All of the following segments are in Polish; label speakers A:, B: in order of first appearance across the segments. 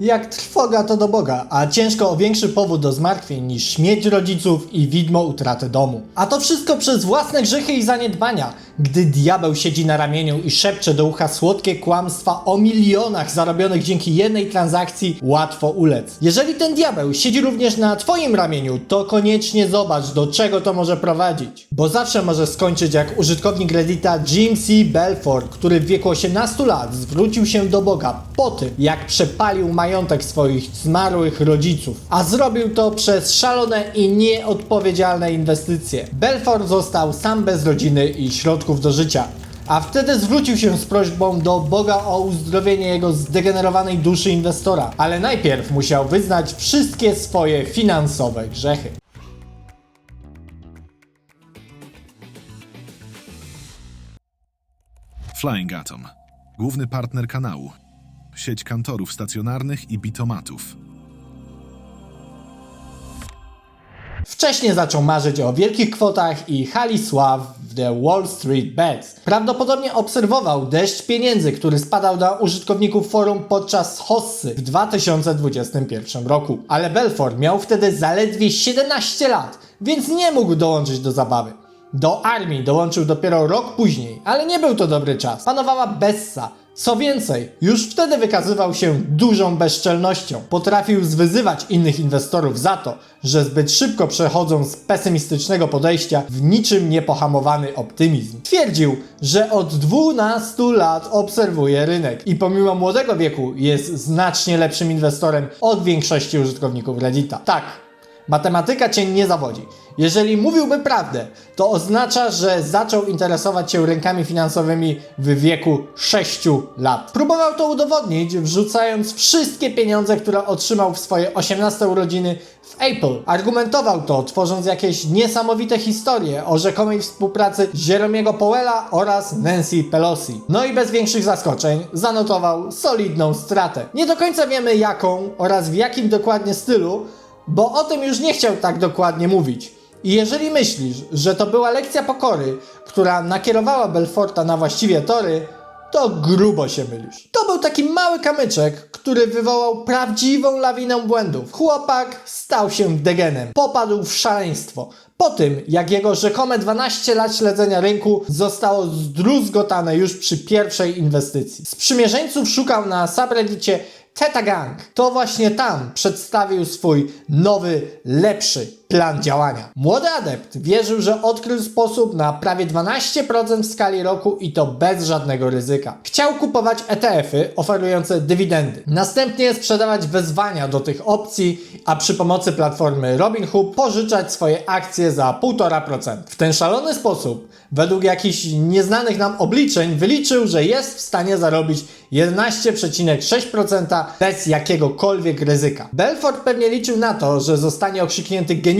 A: Jak trwoga to do Boga, a ciężko o większy powód do zmartwień niż śmierć rodziców i widmo utraty domu. A to wszystko przez własne grzechy i zaniedbania, gdy diabeł siedzi na ramieniu i szepcze do ucha słodkie kłamstwa o milionach zarobionych dzięki jednej transakcji, łatwo ulec. Jeżeli ten diabeł siedzi również na twoim ramieniu, to koniecznie zobacz do czego to może prowadzić. Bo zawsze może skończyć jak użytkownik Reddita Jim C. Belfort, który w wieku 18 lat zwrócił się do Boga po tym, jak przepalił majątek swoich zmarłych rodziców, a zrobił to przez szalone i nieodpowiedzialne inwestycje. Belfort został sam bez rodziny i środków do życia. A wtedy zwrócił się z prośbą do Boga o uzdrowienie jego zdegenerowanej duszy inwestora. Ale najpierw musiał wyznać wszystkie swoje finansowe grzechy.
B: Flying Atom. Główny partner kanału. Sieć kantorów stacjonarnych i bitomatów.
A: Wcześniej zaczął marzyć o wielkich kwotach i hali sław w The Wall Street Bets. Prawdopodobnie obserwował deszcz pieniędzy, który spadał na użytkowników forum podczas hossy w 2021 roku. Ale Belfort miał wtedy zaledwie 17 lat, więc nie mógł dołączyć do zabawy. Do armii dołączył dopiero rok później, ale nie był to dobry czas. Panowała Bessa. Co więcej, już wtedy wykazywał się dużą bezczelnością. Potrafił zwyzywać innych inwestorów za to, że zbyt szybko przechodzą z pesymistycznego podejścia w niczym niepohamowany optymizm. Twierdził, że od 12 lat obserwuje rynek i pomimo młodego wieku jest znacznie lepszym inwestorem od większości użytkowników Reddita. Tak, Matematyka cię nie zawodzi. Jeżeli mówiłby prawdę, to oznacza, że zaczął interesować się rynkami finansowymi w wieku 6 lat. Próbował to udowodnić, wrzucając wszystkie pieniądze, które otrzymał w swoje 18 urodziny w Apple. Argumentował to, tworząc jakieś niesamowite historie o rzekomej współpracy Jeromiego Powella oraz Nancy Pelosi. No i bez większych zaskoczeń zanotował solidną stratę. Nie do końca wiemy jaką oraz w jakim dokładnie stylu, bo o tym już nie chciał tak dokładnie mówić. I jeżeli myślisz, że to była lekcja pokory, która nakierowała Belforta na właściwie tory, to grubo się mylisz. To był taki mały kamyczek, który wywołał prawdziwą lawinę błędów. Chłopak stał się degenem, popadł w szaleństwo. Po tym, jak jego rzekome 12 lat śledzenia rynku zostało zdruzgotane już przy pierwszej inwestycji. Sprzymierzeńców szukał na subreddicie Teta Gang. To właśnie tam przedstawił swój nowy, lepszy plan działania. Młody adept wierzył, że odkrył sposób na prawie 12% w skali roku i to bez żadnego ryzyka. Chciał kupować ETF-y oferujące dywidendy. Następnie sprzedawać wezwania do tych opcji, a przy pomocy platformy Robinhood pożyczać swoje akcje za 1,5%. W ten szalony sposób, według jakichś nieznanych nam obliczeń, wyliczył, że jest w stanie zarobić 11,6% bez jakiegokolwiek ryzyka. Belfort pewnie liczył na to, że zostanie okrzyknięty geniuszem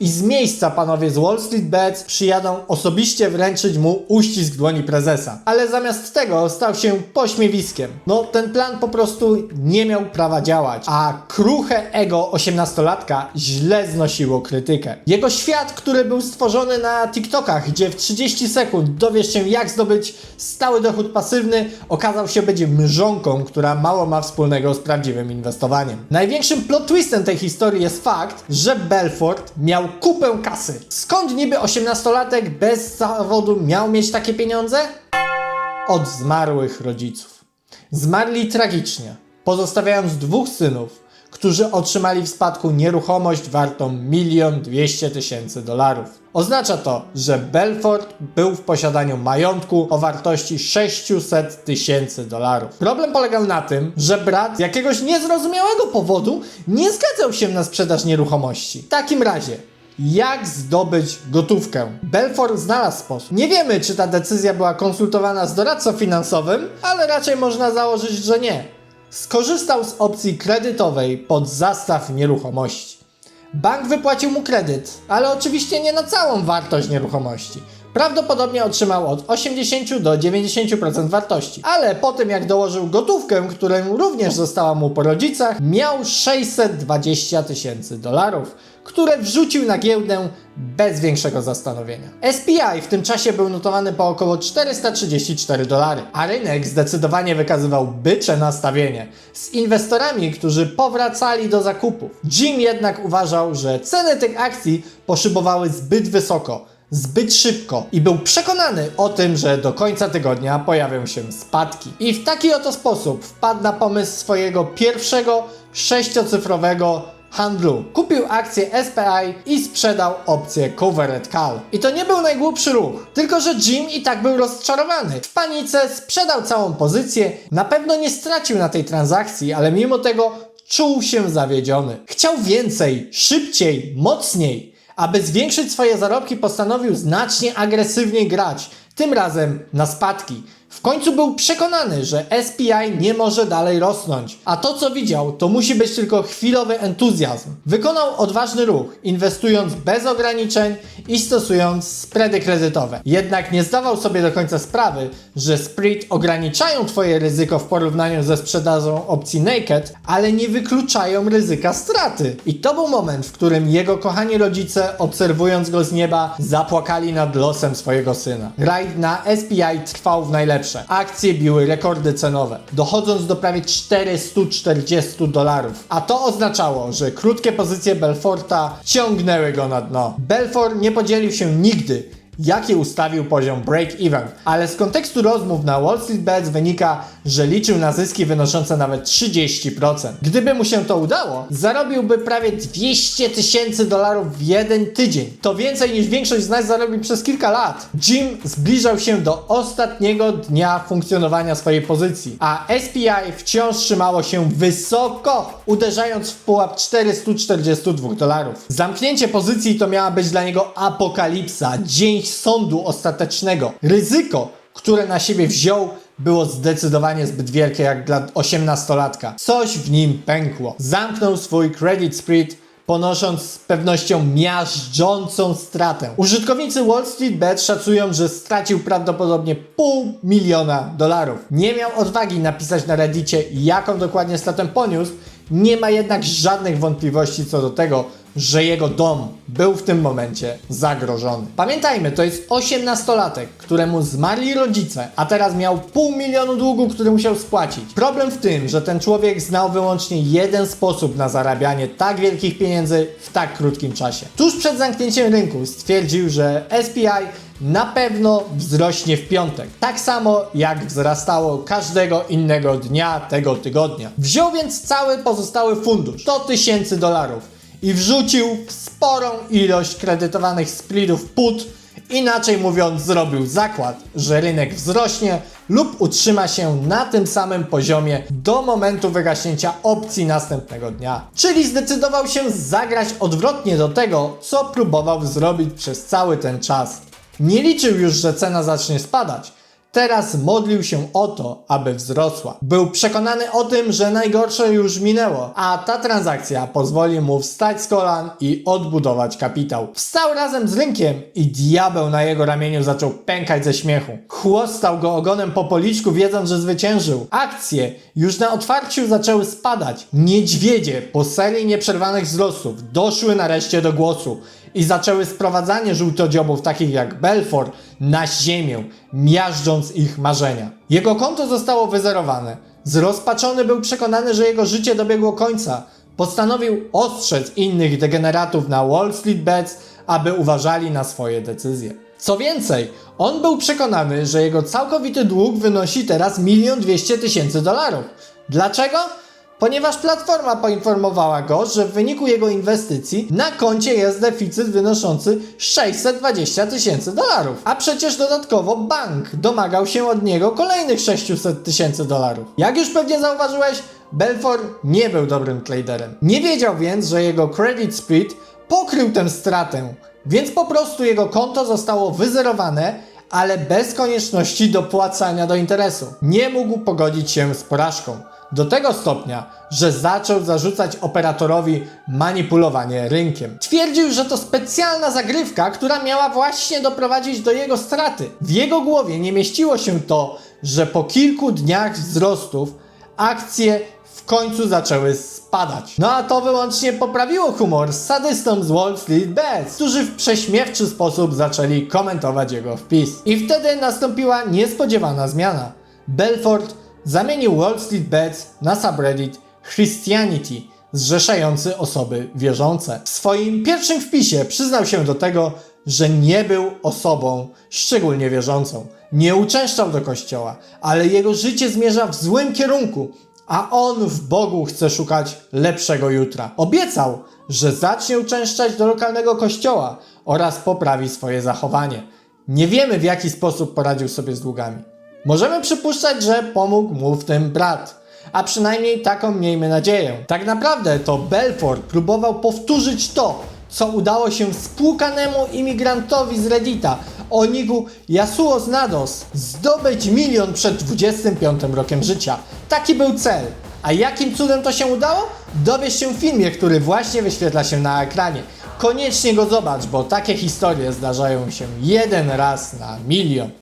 A: i z miejsca panowie z Wall Street Bets przyjadą osobiście wręczyć mu uścisk dłoni prezesa. Ale zamiast tego stał się pośmiewiskiem. No, ten plan po prostu nie miał prawa działać, a kruche ego osiemnastolatka źle znosiło krytykę. Jego świat, który był stworzony na TikTokach, gdzie w 30 sekund dowiesz się jak zdobyć stały dochód pasywny, okazał się być mrzonką, która mało ma wspólnego z prawdziwym inwestowaniem. Największym plot twistem tej historii jest fakt, że Belfort miał kupę kasy. Skąd niby 18-latek bez zawodu miał mieć takie pieniądze? Od zmarłych rodziców. Zmarli tragicznie, pozostawiając dwóch synów, którzy otrzymali w spadku nieruchomość wartą milion dwieście tysięcy dolarów. Oznacza to, że Belfort był w posiadaniu majątku o wartości 600 tysięcy dolarów. Problem polegał na tym, że brat z jakiegoś niezrozumiałego powodu nie zgadzał się na sprzedaż nieruchomości. W takim razie, jak zdobyć gotówkę? Belfort znalazł sposób. Nie wiemy, czy ta decyzja była konsultowana z doradcą finansowym, ale raczej można założyć, że nie. Skorzystał z opcji kredytowej pod zastaw nieruchomości. Bank wypłacił mu kredyt, ale oczywiście nie na całą wartość nieruchomości. Prawdopodobnie otrzymał od 80 do 90% wartości, ale po tym jak dołożył gotówkę, która również została mu po rodzicach, miał 620 tysięcy dolarów, które wrzucił na giełdę bez większego zastanowienia. SPI w tym czasie był notowany po około 434 dolary, a rynek zdecydowanie wykazywał bycze nastawienie z inwestorami, którzy powracali do zakupów. Jim jednak uważał, że ceny tych akcji poszybowały zbyt wysoko, zbyt szybko i był przekonany o tym, że do końca tygodnia pojawią się spadki. I w taki oto sposób wpadł na pomysł swojego pierwszego sześciocyfrowego handlu. Kupił akcję SPI i sprzedał opcję Covered Call. I to nie był najgłupszy ruch, tylko że Jim i tak był rozczarowany. W panice sprzedał całą pozycję, na pewno nie stracił na tej transakcji, ale mimo tego czuł się zawiedziony. Chciał więcej, szybciej, mocniej. Aby zwiększyć swoje zarobki, postanowił znacznie agresywniej grać, tym razem na spadki. W końcu był przekonany, że SPI nie może dalej rosnąć, a to co widział, to musi być tylko chwilowy entuzjazm. Wykonał odważny ruch, inwestując bez ograniczeń i stosując spready kredytowe. Jednak nie zdawał sobie do końca sprawy, że spread ograniczają Twoje ryzyko w porównaniu ze sprzedażą opcji naked, ale nie wykluczają ryzyka straty. I to był moment, w którym jego kochani rodzice, obserwując go z nieba, zapłakali nad losem swojego syna. Rajd na SPI trwał w Akcje biły rekordy cenowe, dochodząc do prawie 440 dolarów. A to oznaczało, że krótkie pozycje Belforta ciągnęły go na dno. Belfort nie podzielił się nigdy jaki ustawił poziom break-even. Ale z kontekstu rozmów na Wall Street Bets wynika, że liczył na zyski wynoszące nawet 30%. Gdyby mu się to udało, zarobiłby prawie 200 tysięcy dolarów w jeden tydzień. To więcej niż większość z nas zarobi przez kilka lat. Jim zbliżał się do ostatniego dnia funkcjonowania swojej pozycji, a SPI wciąż trzymało się wysoko, uderzając w pułap 442 dolarów. Zamknięcie pozycji to miała być dla niego apokalipsa, dzień sądu ostatecznego. Ryzyko, które na siebie wziął, było zdecydowanie zbyt wielkie jak dla 18-latka. Coś w nim pękło. Zamknął swój credit spread ponosząc z pewnością miażdżącą stratę. Użytkownicy Wall Street Bet szacują, że stracił prawdopodobnie pół miliona dolarów. Nie miał odwagi napisać na Reddicie, jaką dokładnie stratę poniósł, nie ma jednak żadnych wątpliwości co do tego, że jego dom był w tym momencie zagrożony. Pamiętajmy, to jest 18-latek, któremu zmarli rodzice, a teraz miał pół milionu długu, który musiał spłacić. Problem w tym, że ten człowiek znał wyłącznie jeden sposób na zarabianie tak wielkich pieniędzy w tak krótkim czasie. Tuż przed zamknięciem rynku stwierdził, że SPI na pewno wzrośnie w piątek. Tak samo jak wzrastało każdego innego dnia tego tygodnia. Wziął więc cały pozostały fundusz 100 tysięcy dolarów i wrzucił sporą ilość kredytowanych splitów put. Inaczej mówiąc, zrobił zakład, że rynek wzrośnie lub utrzyma się na tym samym poziomie do momentu wygaśnięcia opcji następnego dnia. Czyli zdecydował się zagrać odwrotnie do tego, co próbował zrobić przez cały ten czas. Nie liczył już, że cena zacznie spadać. Teraz modlił się o to, aby wzrosła. Był przekonany o tym, że najgorsze już minęło, a ta transakcja pozwoli mu wstać z kolan i odbudować kapitał. Wstał razem z rynkiem i diabeł na jego ramieniu zaczął pękać ze śmiechu. Chłostał go ogonem po policzku, wiedząc, że zwyciężył. Akcje już na otwarciu zaczęły spadać. Niedźwiedzie po serii nieprzerwanych wzrostów doszły nareszcie do głosu i zaczęły sprowadzanie żółtodziobów takich jak Belfort na ziemię, miażdżąc ich marzenia. Jego konto zostało wyzerowane. Zrozpaczony był przekonany, że jego życie dobiegło końca. Postanowił ostrzec innych degeneratów na Wall Street Bets, aby uważali na swoje decyzje. Co więcej, on był przekonany, że jego całkowity dług wynosi teraz 1 200 tysięcy dolarów. Dlaczego? Ponieważ platforma poinformowała go, że w wyniku jego inwestycji na koncie jest deficyt wynoszący 620 tysięcy dolarów. A przecież dodatkowo bank domagał się od niego kolejnych 600 tysięcy dolarów. Jak już pewnie zauważyłeś, Belfort nie był dobrym traderem. Nie wiedział więc, że jego credit spread pokrył tę stratę, więc po prostu jego konto zostało wyzerowane, ale bez konieczności dopłacania do interesu. Nie mógł pogodzić się z porażką. Do tego stopnia, że zaczął zarzucać operatorowi manipulowanie rynkiem. Twierdził, że to specjalna zagrywka, która miała właśnie doprowadzić do jego straty. W jego głowie nie mieściło się to, że po kilku dniach wzrostów akcje w końcu zaczęły spadać. No a to wyłącznie poprawiło humor z sadystą z Wall Street Bets, którzy w prześmiewczy sposób zaczęli komentować jego wpis. I wtedy nastąpiła niespodziewana zmiana. Belfort zamienił Wall Street Bets na subreddit Christianity, zrzeszający osoby wierzące. W swoim pierwszym wpisie przyznał się do tego, że nie był osobą szczególnie wierzącą. Nie uczęszczał do kościoła, ale jego życie zmierza w złym kierunku, a on w Bogu chce szukać lepszego jutra. Obiecał, że zacznie uczęszczać do lokalnego kościoła oraz poprawi swoje zachowanie. Nie wiemy w jaki sposób poradził sobie z długami. Możemy przypuszczać, że pomógł mu w tym brat. A przynajmniej taką miejmy nadzieję. Tak naprawdę to Belfort próbował powtórzyć to, co udało się spłukanemu imigrantowi z Reddita o niku Yasuo Znados zdobyć milion przed 25 rokiem życia. Taki był cel. A jakim cudem to się udało? Dowiesz się w filmie, który właśnie wyświetla się na ekranie. Koniecznie go zobacz, bo takie historie zdarzają się jeden raz na milion.